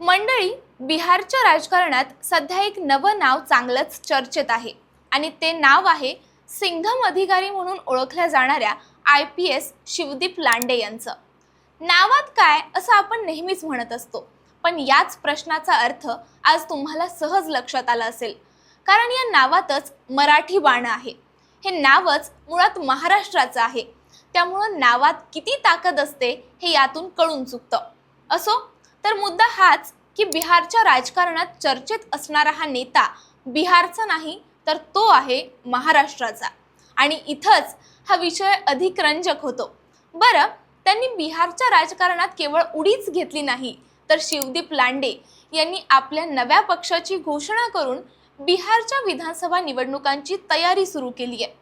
मंडळी बिहारच्या राजकारणात सध्या एक नवं नाव चांगलंच चर्चेत आहे. आणि ते नाव आहे सिंघम अधिकारी म्हणून ओळखल्या जाणाऱ्या I P S Shivdeep Lande यांचं. नावात काय असं आपण नेहमीच म्हणत असतो. पण याच प्रश्नाचा अर्थ आज तुम्हाला सहज लक्षात आला असेल. कारण या नावातच मराठी बाणं आहे. हे नावच मुळात महाराष्ट्राचं आहे. त्यामुळं नावात किती ताकद असते हे यातून कळून चुकतं. असो तर मुद्दा हाच की बिहारच्या राजकारणात चर्चेत असणारा हा नेता बिहारचा नाही तर तो आहे महाराष्ट्राचा. आणि इथंच हा विषय अधिक रंजक होतो. बरं त्यांनी बिहारच्या राजकारणात केवळ उडीच घेतली नाही तर शिवदीप लांडे यांनी आपल्या नव्या पक्षाची घोषणा करून बिहारच्या विधानसभा निवडणुकांची तयारी सुरू केली आहे.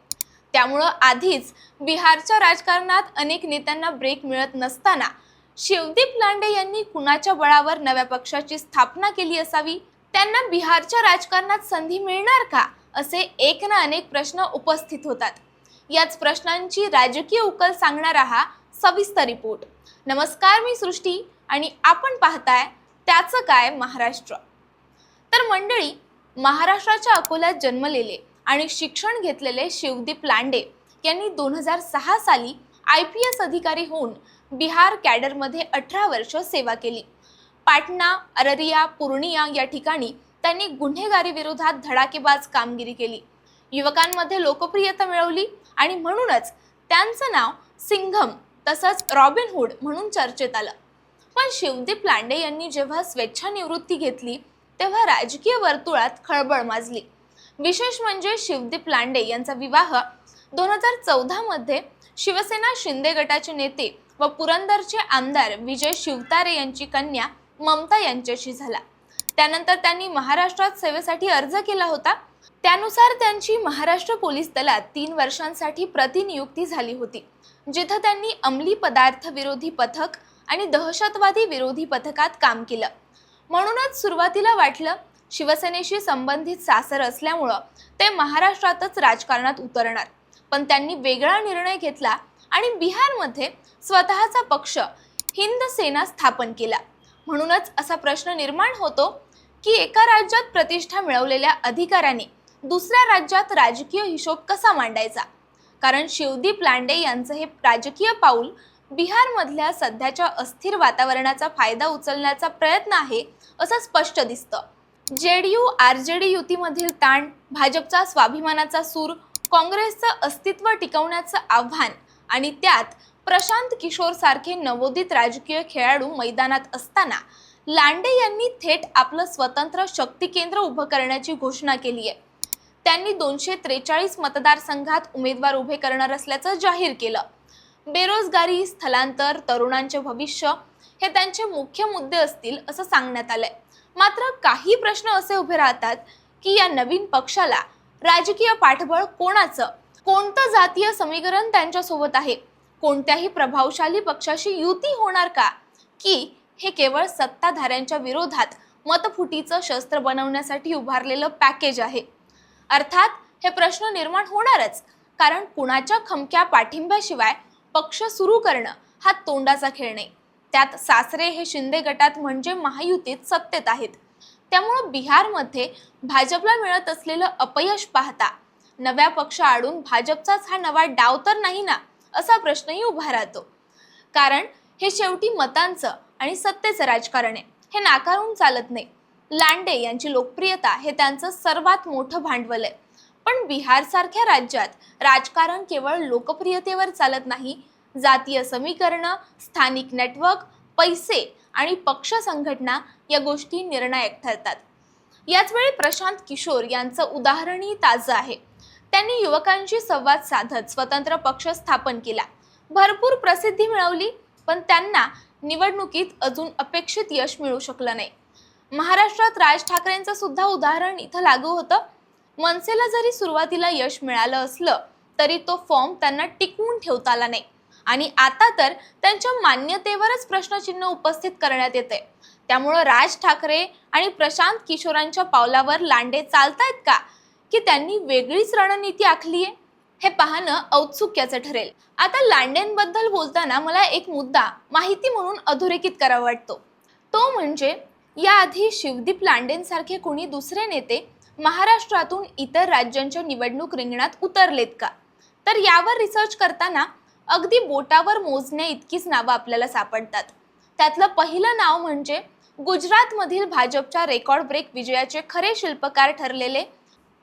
त्यामुळं आधीच बिहारच्या राजकारणात अनेक नेत्यांना ब्रेक मिळत नसताना शिवदीप लांडे यांनी कुणाच्या बळावर नव्या पक्षाची स्थापना केली असावी? त्यांना बिहारच्या राजकारणात संधी मिळणार का? असे एक ना अनेक प्रश्न उपस्थित होतात. याच प्रश्नांची राजकीय उकल सांगणारा हा सविस्तर रिपोर्ट. नमस्कार मी सृष्टी आणि आपण पाहताय त्याचं काय महाराष्ट्र. तर मंडळी महाराष्ट्राच्या अकोल्यात जन्मलेले आणि शिक्षण घेतलेले शिवदीप लांडे यांनी दोन हजार सहा साली आय पी एस अधिकारी होऊन बिहार कॅडरमध्ये अठरा वर्ष सेवा केली. पाटणा अररिया पूर्णिया या ठिकाणी त्यांनी गुन्हेगारी विरोधात धडाकेबाज कामगिरी केली. युवकांमध्ये लोकप्रियता मिळवली आणि म्हणूनच त्यांचं नाव सिंघम तसंच रॉबिनहूड म्हणून चर्चेत आलं. पण शिवदीप लांडे यांनी जेव्हा स्वेच्छानिवृत्ती घेतली तेव्हा राजकीय वर्तुळात खळबळ माजली. विशेष म्हणजे शिवदीप लांडे यांचा विवाह दोन हजार चौदामध्ये शिवसेना शिंदे गटाचे नेते व पुरंदरचे आमदार विजय शिवतारे यांची कन्या ममता यांच्याशी झाला. त्यानंतर त्यांनी महाराष्ट्रात सेवेसाठी अर्ज केला होता. त्यानुसार त्यांची महाराष्ट्र पोलीस दलात तीन वर्षांसाठी प्रतिनियुक्ती झाली होती जिथं त्यांनी अंमली पदार्थ विरोधी पथक आणि दहशतवादी विरोधी पथकात काम केलं. म्हणूनच सुरुवातीला वाटलं शिवसेनेशी संबंधित सासर असल्यामुळं ते महाराष्ट्रातच राजकारणात उतरणार. पण त्यांनी वेगळा निर्णय घेतला आणि बिहारमध्ये स्वतःचा पक्ष हिंद सेना स्थापन केला. म्हणूनच असा प्रश्न निर्माण होतो की एका राज्यात प्रतिष्ठा मिळवलेल्या अधिकाऱ्याने दुसऱ्या राज्यात राजकीय हिशोब कसा मांडायचा? कारण शिवदीप लांडे यांचं हे राजकीय पाऊल बिहारमधल्या सध्याच्या अस्थिर वातावरणाचा फायदा उचलण्याचा प्रयत्न आहे असं स्पष्ट दिसतं. J D U R J D युतीमधील ताण भाजपचा स्वाभिमानाचा सूर काँग्रेसचं अस्तित्व टिकवण्याचं आव्हान आणि त्यात प्रशांत किशोर सारखे नवोदित राजकीय खेळाडू मैदानात असताना लांडे यांनी थेट आपलं स्वतंत्र शक्ती केंद्र उभं करण्याची घोषणा केली आहे. त्यांनी दोनशे त्रेचाळीस मतदारसंघात उमेदवार उभे करणार असल्याचं जाहीर केलं. बेरोजगारी स्थलांतर तरुणांचे भविष्य हे त्यांचे मुख्य मुद्दे असतील असं सांगण्यात आलंय. मात्र काही प्रश्न असे उभे राहतात की या नवीन पक्षाला राजकीय पाठबळ कोणाचं कोणतं जातीय समीकरण त्यांच्यासोबत आहे? कोणत्याही प्रभावशाली पक्षाशी युती होणार का? की हे केवळ सत्ताधाऱ्यांच्या विरोधात मतफुटीचं शस्त्र बनवण्यासाठी उभारलेलं पॅकेज आहे? अर्थात हे प्रश्न निर्माण होणारच कारण कुणाच्या खमक्या पाठिंब्याशिवाय पक्ष सुरू करणं हा तोंडाचा खेळ नाही. त्यात सासरे हे शिंदे गटात म्हणजे महायुतीत सत्तेत आहेत. त्यामुळं बिहारमध्ये भाजपला मिळत असलेलं अपयश पाहता नव्या पक्ष आडून भाजपचाच हा नवा डाव तर नाही ना असा प्रश्नही उभा राहतो. कारण हे शेवटी मतांचं आणि सत्तेचं राजकारण आहे. हे नाकारून चालत नाही. लांडे यांची लोकप्रियता हे त्यांचं सर्वात मोठं भांडवल आहे. पण बिहारसारख्या राज्यात राजकारण केवळ लोकप्रियतेवर चालत नाही जातीय समीकरणं स्थानिक नेटवर्क पैसे आणि पक्ष संघटना या गोष्टी निर्णायक ठरतात. याचवेळी प्रशांत किशोर यांचं उदाहरणही ताजं आहे. त्यांनी युवकांशी संवाद साधत स्वतंत्र पक्ष स्थापन केला. भरपूर प्रसिद्धी मिळवली पण त्यांना निवडणुकीत अजून अपेक्षित यश मिळू शकलं नाही. महाराष्ट्रात राज ठाकरेंचं सुद्धा उदाहरण इथं लागू होतं. मनसेला जरी सुरुवातीला यश मिळालं असलं तरी तो फॉर्म त्यांना टिकवून ठेवता आला नाही. आणि आता तर त्यांच्या मान्यतेवरच प्रश्नचिन्ह उपस्थित करण्यात येते त्यामुळं राज ठाकरे आणि प्रशांत किशोरांच्या पावलावर लांडे चालतायत का? की त्यांनी वेगळीच रणनीती आखली आहे? हे पाहणं औत्सुक्याचं ठरेल. आता लांडेंबद्दल बोलताना मला एक मुद्दा माहिती म्हणून अधोरेखित करावा वाटतो. तो म्हणजे याआधी शिवदीप लांडेंसारखे कोणी दुसरे नेते महाराष्ट्रातून इतर राज्यांच्या निवडणूक रिंगणात उतरलेत का? तर यावर रिसर्च करताना अगदी बोटावर मोजण्या इतकीच नावं आपल्याला सापडतात. त्यातलं पहिलं नाव म्हणजे गुजरातमधील भाजपच्या रेकॉर्ड ब्रेक विजयाचे खरे शिल्पकार ठरलेले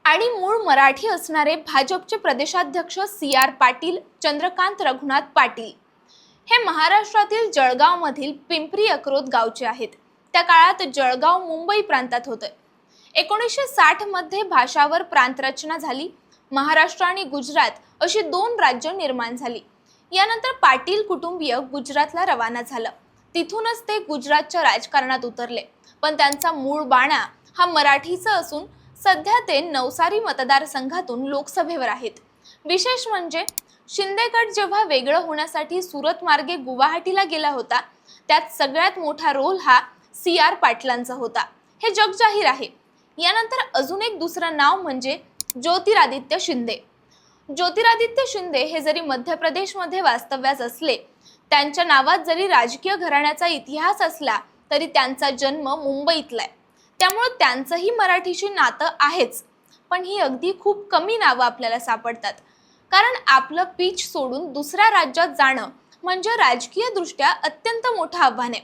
आणि मूळ मराठी असणारे भाजपचे प्रदेशाध्यक्ष सी आर पाटील चंद्रकांत रघुनाथ पाटील हे महाराष्ट्रातील जळगावमधील पिंपरी अक्रोत गावचे आहेत. त्या काळात जळगाव मुंबई प्रांतात होतं. एकोणीसशे साठमध्ये भाषावर प्रांतरचना झाली. महाराष्ट्र आणि गुजरात अशी दोन राज्य निर्माण झाली. यानंतर पाटील कुटुंबीय गुजरातला रवाना झालं. तिथूनच ते गुजरातच्या राजकारणात उतरले. पण त्यांचा मूळ बाणा हा मराठीचा असून सध्या ते नवसारी मतदारसंघातून लोकसभेवर आहेत. विशेष म्हणजे शिंदेगड जेव्हा वेगळं होण्यासाठी सुरत मार्गे गुवाहाटीला गेला होता त्यात सगळ्यात मोठा रोल हा सी आर पाटलांचा होता. हे जग जाहीर आहे. यानंतर अजून एक दुसरं नाव म्हणजे ज्योतिरादित्य शिंदे. ज्योतिरादित्य शिंदे हे जरी मध्य प्रदेशमध्ये वास्तव्यास असले त्यांच्या नावात जरी राजकीय घराण्याचा इतिहास असला तरी त्यांचा जन्म मुंबईतला आहे. त्यामुळं त्यांचंही मराठीशी नातं आहेच. पण ही अगदी खूप कमी नावं आपल्याला सापडतात. कारण आपलं पीच सोडून दुसऱ्या राज्यात जाणं म्हणजे राजकीयदृष्ट्या अत्यंत मोठं आव्हान आहे.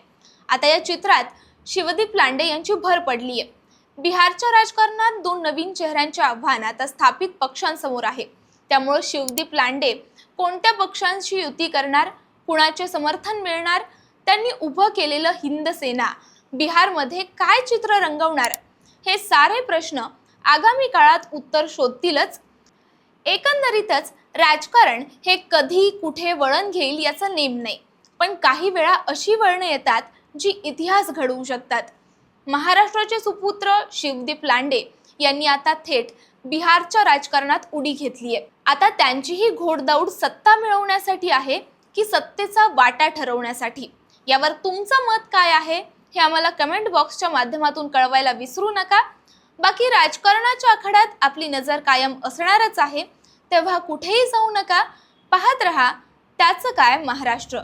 आता या चित्रात शिवदीप लांडे यांची भर पडली आहे बिहारच्या राजकारणात दोन नवीन चेहऱ्यांचे आव्हान आता स्थापित पक्षांसमोर आहे. त्यामुळं शिवदीप लांडे कोणत्या पक्षांशी युती करणार कुणाचे समर्थन मिळणार त्यांनी उभं केलेलं हिंद सेना बिहारमध्ये काय चित्र रंगवणार? हे सारे प्रश्न आगामी काळात उत्तर शोधतीलच. एकंदरीतच राजकारण हे कधी कुठे वळण घेईल याचा नेम नाही. पण काही वेळा अशी वळणं येतात जी इतिहास घडवू शकतात. महाराष्ट्राचे सुपुत्र शिवदीप लांडे यांनी आता थेट बिहारच्या राजकारणात उडी घेतली आहे. आता त्यांचीही घोडदौड सत्ता मिळवण्यासाठी आहे की सत्तेचा वाटा ठरवण्यासाठी? यावर तुमचं मत काय आहे? हे आम्हाला कमेंट बॉक्सच्या माध्यमातून कळवायला विसरू नका. बाकी राजकारणाच्या आखाड्यात आपली नजर कायम असणारच आहे. तेव्हा कुठेही जाऊ नका. पाहत रहा त्याचं काय महाराष्ट्र.